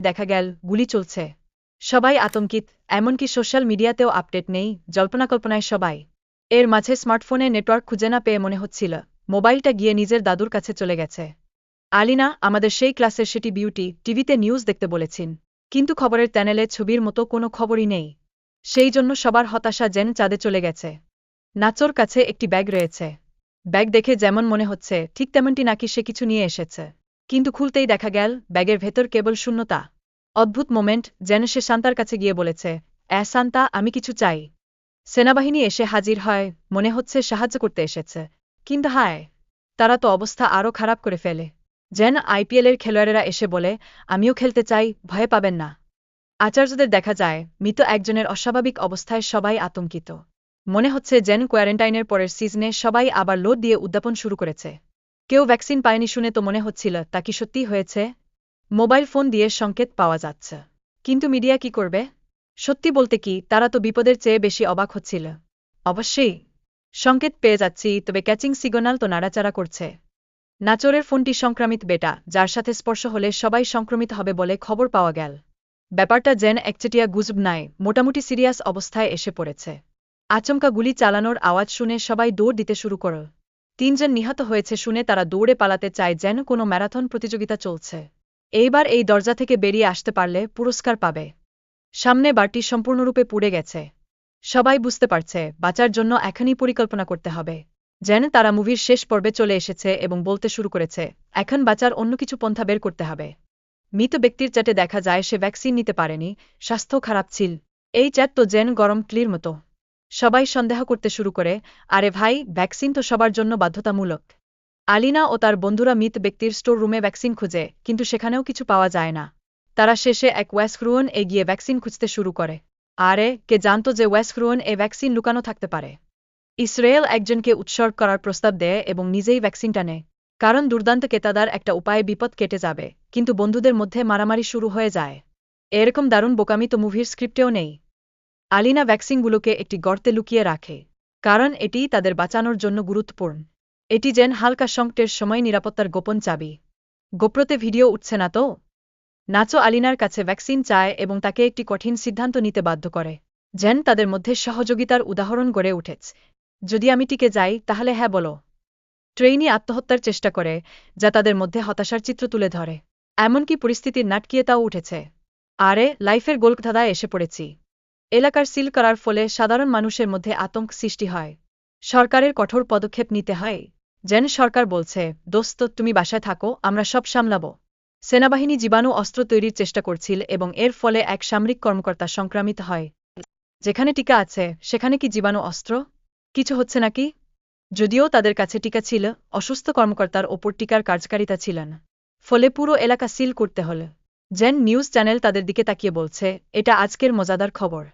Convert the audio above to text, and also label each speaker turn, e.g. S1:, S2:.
S1: দেখা গেল, গুলি চলছে। সবাই আতঙ্কিত, এমনকি সোশ্যাল মিডিয়াতেও আপডেট নেই জল্পনা কল্পনায় সবাই। এর মাঝে স্মার্টফোনে নেটওয়ার্ক খুঁজে না পেয়ে মনে হচ্ছিল, মোবাইলটা গিয়ে নিজের দাদুর কাছে চলে গেছে। আলিনা, আমাদের সেই ক্লাসের সেটি বিউটি, টিভিতে নিউজ দেখতে বলেছেন। কিন্তু খবরের চ্যানেলে ছবির মতো কোনো খবরই নেই। সেই জন্য সবার হতাশা যেন চাঁদে চলে গেছে। নাচোর কাছে একটি ব্যাগ রয়েছে। ব্যাগ দেখে যেমন মনে হচ্ছে, ঠিক তেমনটি নাকি সে কিছু নিয়ে এসেছে। কিন্তু খুলতেই দেখা গেল, ব্যাগের ভেতর কেবল শূন্যতা। অদ্ভুত মোমেন্ট, যেন সে শান্তার কাছে গিয়ে বলেছে, এ, শান্তা, আমি কিছু চাই। সেনাবাহিনী এসে হাজির হয়, মনে হচ্ছে সাহায্য করতে এসেছে। কিন্তু হায়, তারা তো অবস্থা আরও খারাপ করে ফেলে। যেন আইপিএলের খেলোয়াড়েরা এসে বলে, আমিও খেলতে চাই, ভয়ে পাবেন না। আচার্যদের দেখা যায়, মৃত একজনের অস্বাভাবিক অবস্থায় সবাই আতঙ্কিত। মনে হচ্ছে যেন কোয়ারেন্টাইনের পরের সিজনে সবাই আবার লোড দিয়ে উদ্যাপন শুরু করেছে। কেউ ভ্যাকসিন পায়নি শুনে তো মনে হচ্ছিল, তা কি সত্যি হয়েছে? মোবাইল ফোন দিয়ে সংকেত পাওয়া যাচ্ছে। কিন্তু মিডিয়া কি করবে? সত্যি বলতে কি, তারা তো বিপদের চেয়ে বেশি অবাক হচ্ছিল। অবশ্যই। সংকেত পেয়ে যাচ্ছি, তবে ক্যাচিং সিগনাল তো নাড়াচাড়া করছে। নাচরের ফোনটি সংক্রামিত বেটা, যার সাথে স্পর্শ হলে সবাই সংক্রমিত হবে বলে খবর পাওয়া গেল। ব্যাপারটা যেন একচেটিয়া গুজব নাই মোটামুটি সিরিয়াস অবস্থায় এসে পড়েছে। আচমকা গুলি চালানোর আওয়াজ শুনে সবাই দৌড় দিতে শুরু করল। তিনজন নিহত হয়েছে শুনে তারা দৌড়ে পালাতে চায় যেন কোনো ম্যারাথন প্রতিযোগিতা চলছে। এইবার এই দরজা থেকে বেরিয়ে আসতে পারলে পুরস্কার পাবে। সামনে বারটি সম্পূর্ণরূপে পুড়ে গেছে। সবাই বুঝতে পারছে, বাঁচার জন্য এখনই পরিকল্পনা করতে হবে। যেন তারা মুভির শেষ পর্বে চলে এসেছে এবং বলতে শুরু করেছে, এখন বাঁচার অন্য কিছু পন্থা বের করতে হবে। মৃত ব্যক্তির চ্যাটে দেখা যায় সে ভ্যাকসিন নিতে পারেনি, স্বাস্থ্য খারাপ ছিল। এই চ্যাট তো জেন গরম ক্লির মতো। সবাই সন্দেহ করতে শুরু করে, আরে ভাই, ভ্যাকসিন তো সবার জন্য বাধ্যতামূলক। আলিনা ও তার বন্ধুরা মৃত ব্যক্তির স্টোর রুমে ভ্যাকসিন খুঁজে, কিন্তু সেখানেও কিছু পাওয়া যায় না। তারা শেষে এক ওয়েস্করুয়ন এগিয়ে ভ্যাকসিন খুঁজতে শুরু করে। আরে, কে জানত যে ওয়েস্করুয়ন এ ভ্যাকসিন লুকানো থাকতে পারে? ইসরায়েল একজনকে উৎসর্গ করার প্রস্তাব দেয় এবং নিজেই ভ্যাকসিনটা নেয়। কারণ দুর্দান্ত কেতাদার একটা উপায়ে বিপদ কেটে যাবে, কিন্তু বন্ধুদের মধ্যে মারামারি শুরু হয়ে যায়। এরকম দারুণ বোকামি তো মুভির স্ক্রিপ্টেও নেই। আলিনা ভ্যাকসিনগুলোকে একটি গর্তে লুকিয়ে রাখে, কারণ এটি তাদের বাঁচানোর জন্য গুরুত্বপূর্ণ। এটি যেন হালকা সংকটের সময় নিরাপত্তার গোপন চাবি। গোপ্রতে ভিডিও উঠছে না তো? নাচো আলিনার কাছে ভ্যাকসিন চায় এবং তাকে একটি কঠিন সিদ্ধান্ত নিতে বাধ্য করে। যেন তাদের মধ্যে সহযোগিতার উদাহরণ গড়ে উঠেছে। যদি আমি টিকে যাই, তাহলে হ্যাঁ বলো। ট্রেইনি আত্মহত্যার চেষ্টা করে, যা তাদের মধ্যে হতাশার চিত্র তুলে ধরে। এমনকি পরিস্থিতির নাটকীয়তাও উঠেছে। আরে, লাইফের গোলকধাঁধায় এসে পড়েছি। এলাকার সিল করার ফলে সাধারণ মানুষের মধ্যে আতঙ্ক সৃষ্টি হয়। সরকারের কঠোর পদক্ষেপ নিতে হয়। যেন সরকার বলছে, দোস্ত, তুমি বাসায় থাকো, আমরা সব সামলাব। সেনাবাহিনী জীবাণু অস্ত্র তৈরির চেষ্টা করছিল এবং এর ফলে এক সামরিক কর্মকর্তা সংক্রামিত হয়। যেখানে টিকা আছে, সেখানে কি জীবাণু অস্ত্র? কিছু হচ্ছে নাকি? যদিও তাদের কাছে টিকা ছিল, অসুস্থ কর্মকর্তার ওপর টিকার কার্যকারিতা ছিল না। ফলে পুরো এলাকা সিল করতে হল। জেন নিউজ চ্যানেল তাদের দিকে তাকিয়ে বলছে, এটা আজকের মজাদার খবর।